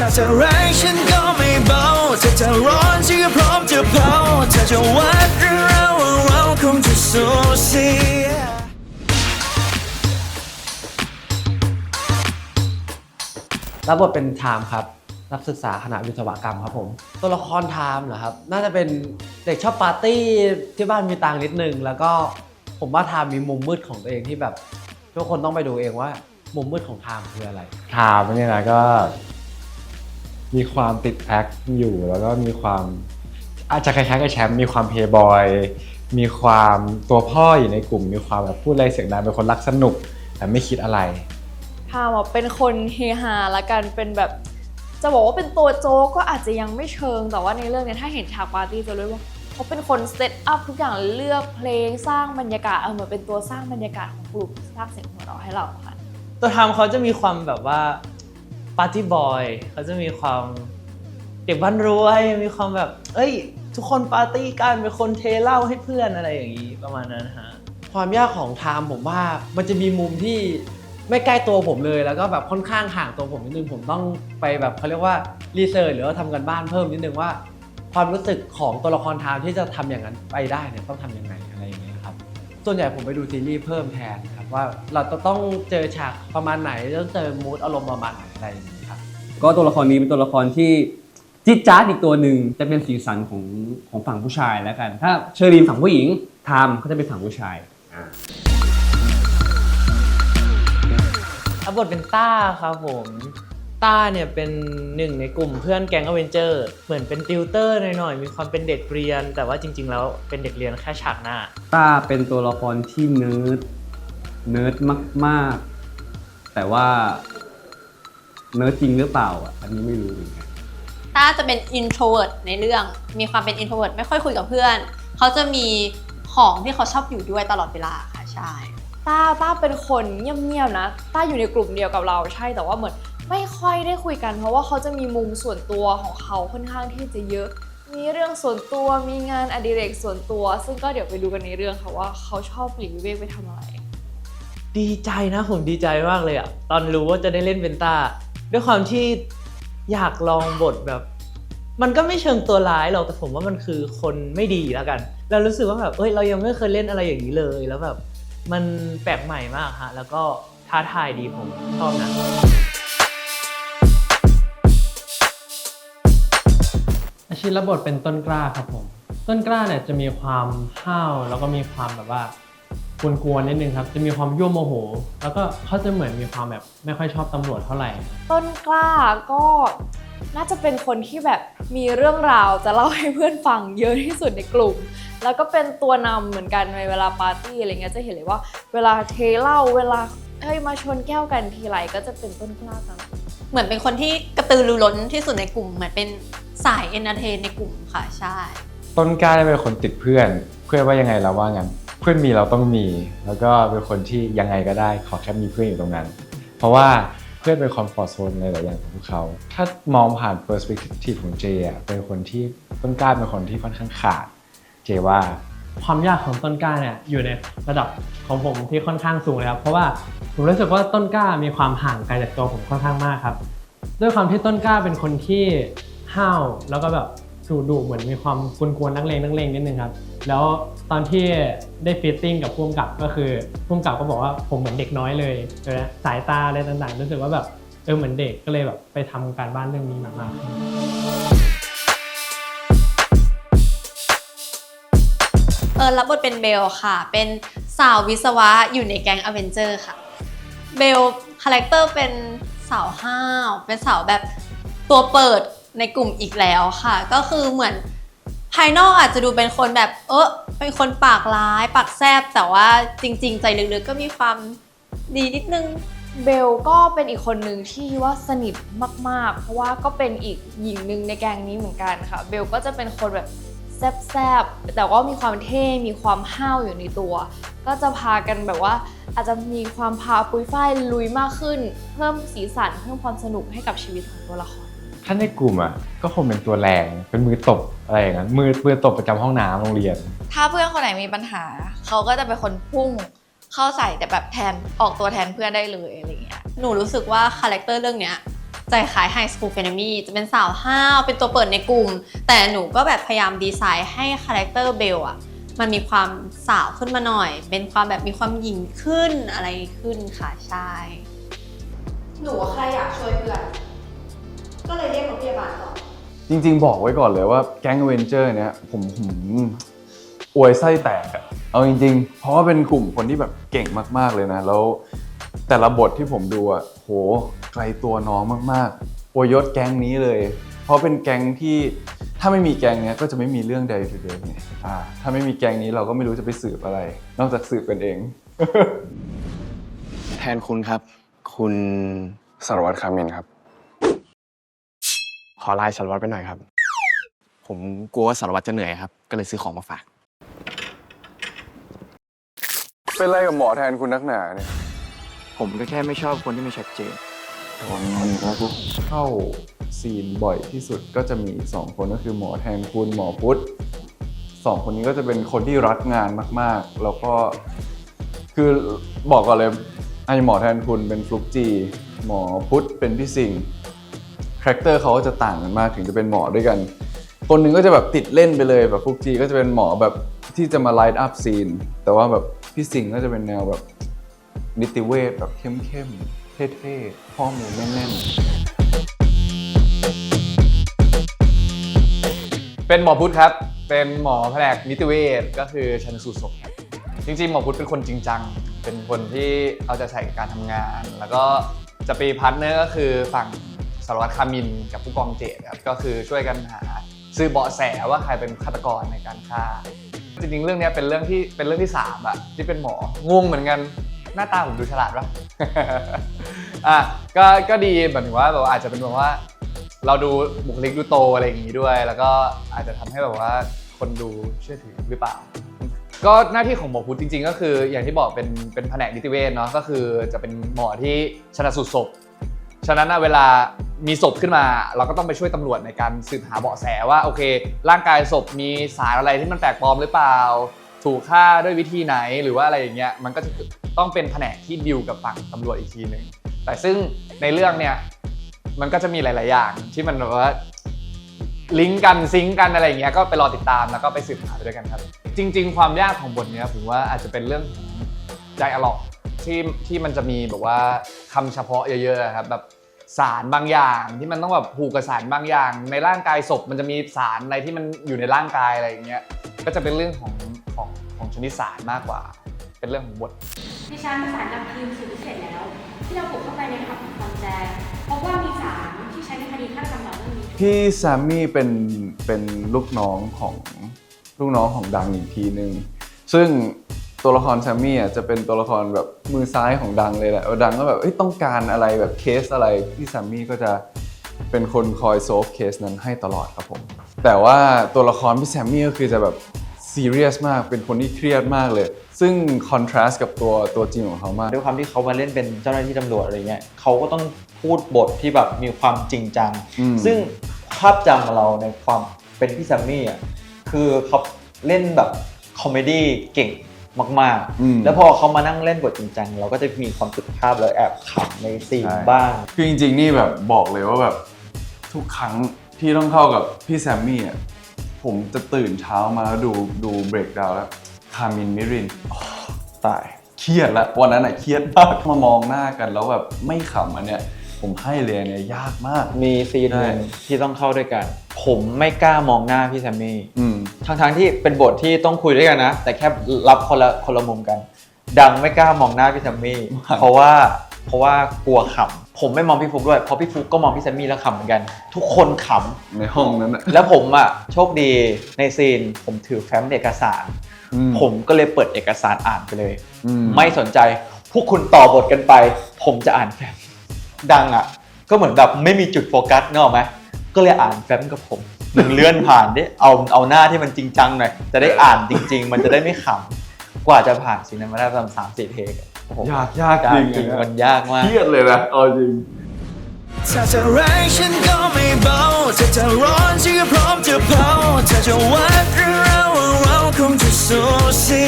ถ้าจะแรงฉันก็ไม่เบาถ้าจะร้อนฉันก็พร้อมจะเผาถ้าจะวัดหรือเราเราคงจะสูสีรับบทเป็นไทม์ครับ นักศึกษาคณะวิศวกรรมครับผม ตัวละครไทม์เหรอครับ น่าจะเป็นเด็กชอบปาร์ตี้ที่บ้านมีตังค์นิดนึง แล้วก็ผมว่าไทม์มีมุมมืดของตัวเองที่แบบ ทุกคนต้องไปดูเองว่า มุมมืดของไทม์คืออะไร ถามเนี่ยนะก็ มีความติดแอคอยู่แล้วก็มีความ อาจจะคล้ายๆกับแชมป์มีความเพย์บอยมีความตัวพ่ออยู่ในกลุ่ม มีความแบบพูดอะไรเสียงดังเป็นคนรักสนุก แต่ไม่คิดอะไรพามอะเป็นคนเฮฮาละกันเป็นแบบ จะบอกว่าเป็นตัวโจ๊กก็อาจจะยังไม่เชิง แต่ว่าในเรื่องเนี้ยถ้าเห็นฉากปาร์ตี้จะรู้ว่าเขาเป็นคนเซตอัพทุกอย่างเลือกเพลงสร้างบรรยากาศเออเหมือนเป็นตัวสร้างบรรยากาศของกลุ่มสร้างเสียงหัวเราะให้เราค่ะ ตัวทำเขาจะมีความแบบว่า ปาร์ตี้บอยเขาจะมีความเด็กบ้านรวยมีความแบบ เอ้ย ทุกคนปาร์ตี้กันเป็นคนเทเหล้าให้เพื่อนอะไรอย่างนี้ประมาณนั้นฮะความยากของไทม์ผมว่ามันจะมีมุมที่ไม่ใกล้ตัวผมเลยแล้วก็แบบค่อนข้างห่างตัวผมนิดนึงผมต้องไปแบบเขาเรียกว่ารีเสิร์ชหรือว่าทำกันบ้านเพิ่มนิดนึงว่า ความรู้สึกของตัวละครไทม์ที่จะทำอย่างนั้นไปได้เนี่ยต้องทำยังไงอะไรอย่างเงี้ยครับส่วนใหญ่ผมไปดูซีรีส์เพิ่มแทนครับว่าเราจะต้องเจอฉากประมาณไหนต้องเจอมูดอารมณ์ประมาณไหนอะไรอย่างเงี้ย ก็ตัวละครนี้เป็นตัวละครที่จิ๊ดจ๊าดอีกตัวหนึ่งจะเป็นสีสันของของฝั่งผู้ชายแล้วกัน ถ้าเชอรีนฝั่งผู้หญิงไทม์ก็จะเป็นฝั่งผู้ชายรับบทเป็นต้าครับผมต้าเนี่ยเป็นหนึ่งในกลุ่มเพื่อนแก๊งอเวนเจอร์ เหมือนเป็นติวเตอร์หน่อยๆมีความเป็นเด็กเรียน แต่ว่าจริง ๆ แล้วเป็นเด็กเรียนแค่ฉากหน้า ต้าเป็นตัวละครที่เนิร์ดเนิร์ดมาก ๆ แต่ว่า เนิร์ดจริงหรือเปล่าอะอันนี้ไม่รู้เหมือนกันต้าจะเป็น introvert ในเรื่อง มีความเป็น introvert ไม่ค่อยคุยกับเพื่อน เขาจะมีของที่เขาชอบอยู่ด้วยตลอดเวลาค่ะใช่ ต้าต้าเป็นคนเงียบๆนะ ต้าอยู่ในกลุ่มเดียวกับเราใช่แต่ว่าเหมือนไม่ค่อยได้คุยกัน เพราะว่าเขาจะมีมุมส่วนตัวของเขาค่อนข้างที่จะเยอะ มีเรื่องส่วนตัวมีงานอดิเรกส่วนตัว ซึ่งก็เดี๋ยวไปดูกันในเรื่องค่ะว่าเขาชอบหลีกวิเวกไปทำอะไร ดีใจนะผมดีใจมากเลยอะตอนรู้ว่าจะได้เล่นเป็นต้า ด้วยความที่อยากลองบทแบบ มันก็ไม่เชิงตัวร้ายหรอกแต่ผมว่ามันคือคนไม่ดีแล้วกัน เรารู้สึกว่าแบบเอ้ยเรายังไม่เคยเล่นอะไรอย่างนี้เลยแล้วแบบมันแปลกใหม่มากฮะแล้วก็ท้าทายดีผมชอบนะอาชีพรับบทเป็นต้นกล้าครับผม ต้นกล้าเนี่ยจะมีความห้าวแล้วก็มีความแบบว่า กวนๆนิดนึงครับ จะมีความยั่วโมโห แล้วก็เขาจะเหมือนมีความแบบไม่ค่อยชอบตำรวจเท่าไหร่ ต้นกล้าก็น่าจะเป็นคนที่แบบมีเรื่องราวจะเล่าให้เพื่อนฟังเยอะที่สุดในกลุ่ม แล้วก็เป็นตัวนำเหมือนกันในเวลาปาร์ตี้อะไรเงี้ยจะเห็นเลยว่า เวลาเทเหล้าเวลาเฮ้ยมาชนแก้วกันทีไรก็จะเป็นต้นกล้าตลอดเหมือนเป็นคนที่กระตือรือร้นที่สุดในกลุ่ม เหมือนเป็นสาย entertain ในกลุ่มค่ะใช่ ต้นกล้าเป็นคนติดเพื่อน เพื่อนว่ายังไงเราว่างั้น เพื่อนมีเราต้องมี แล้วก็เป็นคนที่ยังไงก็ได้ขอแค่มีเพื่อนอยู่ตรงนั้น เพราะว่าเพื่อนเป็นคอมฟอร์ทโซนในหลายอย่างของพวกเขา ถ้ามองผ่านเปอร์สเปกทีฟของเจอะเป็นคนที่ต้นกล้าเป็นคนที่ค่อนข้างขาด เจว่าความยากของต้นกล้าเนี่ยอยู่ในระดับของผมที่ค่อนข้างสูงเลยครับเพราะว่าผมรู้สึกว่าต้นกล้ามีความห่างไกลจากตัวผมค่อนข้างมากครับ ด้วยความที่ต้นกล้าเป็นคนที่ห้าวแล้วก็แบบ ดุดุๆเหมือนมีความกวนๆนักเลงนักเลงนิดนึงครับ แล้วตอนที่ได้ฟีตติ้งกับพุ่มกับก็คือพุ่มกับก็บอกว่าผมเหมือนเด็กน้อยเลยเออสายตาอะไรต่างๆ รู้สึกว่าแบบเออเหมือนเด็กก็เลยแบบไปทำการบ้านเรื่องนี้มากๆเออรับบทเป็นเบลค่ะ เป็นสาววิศวะอยู่ในแก๊งอเวนเจอร์ค่ะ เบลคาแรคเตอร์เป็นสาวห้าว เป็นสาวแบบตัวเปิด ในกลุ่มอีกแล้วค่ะ ก็คือเหมือนภายนอกอาจจะดูเป็นคนแบบ เออเป็นคนปากร้าย ปากแซบแต่ว่าจริง ๆ ใจลึกๆก็มีความดีนิดนึงเบลก็เป็นอีกคนหนึ่งที่ว่าสนิทมากๆ เพราะว่าก็เป็นอีกหญิงหนึ่งในแกงนี้เหมือนกันค่ะ เบลก็จะเป็นคนแบบแซบๆ แต่ว่ามีความเท่ มีความห้าวอยู่ในตัว ก็จะพากันแบบว่าอาจจะมีความพาปุ้ยฝ้ายลุยมากขึ้น เพิ่มสีสัน เพิ่มความสนุกให้กับชีวิตของตัวละคร ถ้าในกลุ่มอะก็คงเป็นตัวแรงเป็นมือตบอะไรอย่างนั้นมือมือตบประจำห้องน้ำโรงเรียน ถ้าเพื่อนคนไหนมีปัญหา เขาก็จะเป็นคนพุ่งเข้าใส่แต่แบบแทนออกตัวแทนเพื่อนได้เลยอะไรเงี้ยหนูรู้สึกว่าคาแรคเตอร์เรื่องเนี้ยจะคล้ายไฮสคูลเฟนมี่จะเป็นสาวห้าวเป็นตัวเปิดในกลุ่ม แต่หนูก็แบบพยายามดีไซน์ให้คาแรคเตอร์เบลอะมันมีความสาวขึ้นมาหน่อย เป็นความแบบมีความหญิงขึ้นอะไรขึ้นค่ะใช่หนูว่าใครอยากช่วยเพื่อน ก็เลยเรียกรถพยาบาลก่อนจริงๆ บอกไว้ก่อนเลยว่าแก๊งเวนเจอร์เนี่ยผมผมอวยไส้แตกอะเอาจริง ๆ เพราะว่าเป็นกลุ่มคนที่แบบเก่งมากๆเลยนะ แล้วแต่ละบทที่ผมดูอะโหไกลตัวน้องมากๆอวยยศแก๊งนี้เลย เพราะเป็นแก๊งที่ถ้าไม่มีแก๊งเนี้ยก็จะไม่มีเรื่องใดทูเดย์ไงอ่าถ้าไม่มีแก๊งนี้เราก็ไม่รู้จะไปสืบอะไร นอกจากสืบกันเอง แทนคุณครับ คุณสารวัตรคามินครับข อไลน์สารวัตรไปหน่อยครับ ผมกลัวว่าสารวัตรจะเหนื่อยครับ ก็เลยซื้อของมาฝาก เป็นไรกับหมอแทนคุณนักหนาเนี่ย ผมก็แค่ไม่ชอบคนที่ไม่ชัดเจน เข้าซีนบ่อยที่สุดก็จะมีสองคนก็คือหมอแทนคุณหมอพุทธสองคนนี้ก็จะเป็นคนที่รักงานมาก ๆ แล้วก็คือบอกก่อนเลยไอหมอแทนคุณเป็นฟลุกจี หมอพุทธเป็นพี่สิงห์ คาแรคเตอร์เขาจะต่างกันมากถึงจะเป็นหมอด้วยกัน คนหนึ่งก็จะแบบติดเล่นไปเลยแบบฟุกจีก็จะเป็นหมอแบบที่จะมาไลท์อัพซีน แต่ว่าแบบพี่สิงห์ก็จะเป็นแนวแบบนิติเวชแบบเข้มๆ เท่ๆ ข้อมูลแน่นๆ เป็นหมอพุทธครับ เป็นหมอแผนกนิติเวชก็คือชันสูตรศพครับจริงๆ หมอพุทธเป็นคนจริงจัง เป็นคนที่เอาใจใส่กับการทำงาน แล้วก็จะปีพาร์ทเนอร์ก็คือฝั่ง สารวัตรคามินกับผู้กองเจตครับก็คือช่วยกันหาซื้อเบาะแสว่าใครเป็นฆาตกรในการฆ่า จริงๆ เรื่องนี้เป็นเรื่องที่เป็นเรื่องที่สามอะที่เป็นหมองงเหมือนกันหน้าตาผมดูฉลาดปะอะก็ก็ดีหมายถึงว่าแบบอาจจะเป็นแบบว่า เราดูบุคลิกดูโตอะไรอย่างงี้ด้วย แล้วก็อาจจะทำให้แบบว่าคนดูเชื่อถือหรือเปล่า ก็หน้าที่ของหมอพุทธจริง ๆ ก็คืออย่างที่บอกเป็นเป็นแผนกนิติเวชเนาะก็คือจะเป็นหมอที่ชนะสูตรศพฉะนั้นนะเวลา มีศพขึ้นมา เราก็ต้องไปช่วยตำรวจในการสืบหาเบาะแสว่าโอเค ร่างกายศพมีสารอะไรที่มันแปลกปลอมหรือเปล่า ถูกฆ่าด้วยวิธีไหนหรือว่าอะไรอย่างเงี้ยมันก็จะต้องเป็นแผนกที่ดิวกับฝั่งตำรวจอีกทีหนึ่งแต่ซึ่งในเรื่องเนี่ยมันก็จะมีหลาย ๆ อย่างที่มันแบบว่าลิงก์กันซิงก์กันอะไรอย่างเงี้ยก็ไปรอติดตามแล้วก็ไปสืบหาไปด้วยกันครับ จริง ๆ ความยากของบทเนี้ยผมว่าอาจจะเป็นเรื่องของไดอะล็อกที่ที่มันจะมีแบบว่าคำเฉพาะเยอะ ๆ ครับแบบ สารบางอย่างที่มันต้องแบบผูกกับสารบางอย่าง ในร่างกายศพมันจะมีสารอะไรที่มันอยู่ในร่างกายอะไรอย่างเงี้ยก็จะเป็นเรื่องของของของชนิดสารมากกว่า เป็นเรื่องของบทดิฉันประสานกับทีมสืบพิเศษแล้ว ที่เราบุกเข้าไปในผับของคอนแจพบว่ามีสารที่ใช้ในคดีฆาตกรรมต่อเนื่องนี้พี่แซมมี่เป็นเป็นลูกน้องของลูกน้องของดังอีกทีหนึ่งซึ่ง ตัวละครแซมมี่อะจะเป็นตัวละครแบบมือซ้ายของดังเลยแหละเออดังก็แบบเอ้ยต้องการอะไรแบบเคสอะไรพี่แซมมี่ก็จะเป็นคนคอยโซฟเคสนั้นให้ตลอดครับผม แต่ว่าตัวละครพี่แซมมี่ก็คือจะแบบซีเรียสมากเป็นคนที่เครียดมากเลย ซึ่งคอนทราสต์กับตัวตัวจริงของเขามากด้วยความที่เขามาเล่นเป็นเจ้าหน้าที่ตำรวจอะไรเงี้ยเขาก็ต้องพูดบทที่แบบมีความจริงจังอืมซึ่งภาพจำของเราในความเป็นพี่แซมมี่อะคือเขาเล่นแบบคอมเมดี้เก่ง มากอืม ๆ แล้วพอเขามานั่งเล่นบทจริงจังเราก็จะมีความสุขภาพแล้วแอบขำในซีนใช่บ้าง คือจริงๆ นี่แบบบอกเลยว่าแบบทุกครั้งที่ต้องเข้ากับพี่แซมมี่อะผมจะตื่นเช้ามาแล้วดูดูเบรกดาวแล้วคามินมิรินอ๋อตาย เครียดละวันนั้นอะเครียดมากมามองหน้ากันแล้วแบบไม่ขำอันเนี้ยผมให้เลยอันเนี่ยยากมาก มีซีนหนึ่งที่ต้องเข้าด้วยกัน ผมไม่กล้ามองหน้าพี่แซมมี่ อืม ทั้งๆที่เป็นบทที่ต้องคุยด้วยกันนะ แต่แค่รับคนละคนละมุมกัน ดังไม่กล้ามองหน้าพี่แซมมี่ เพราะว่าเพราะว่ากลัวขำผมไม่มองพี่ฟุกด้วยเพราะพี่ฟุกก็มองพี่แซมมี่แล้วขำเหมือนกัน ทุกคนขในห้องนั้นอะำแล้วผมอะโชคดีในซีนผมถือแฟ้มเอกสารอืมผมก็เลยเปิดเอกสารอ่านไปเลยอืมไม่สนใจพวกคุณต่อบทกันไป ผมจะอ่านแฟ้มดังอะ ก็เหมือนแบบไม่มีจุดโฟกัสเนกอะไหมก็เลยอ่านแฟ้มกับผม มึงเลื่อนผ่านดิเอาเอาหน้าที่มันจริงจังหน่อยจะได้อ่านจริง ๆ มันจะได้ไม่ขำกว่าจะผ่านซีนนั้นมาได้ประมาณสามสี่เทคอะโอ้โหยากยากจริงจริงอะมันยากมากเครียดเลยนะเอาจริงถ้าจะแรงฉันก็ไม่เบาถ้าจะร้อนฉันก็พร้อมจะเผาถ้าจะวัดเรื่องเราเราคงจะสูสี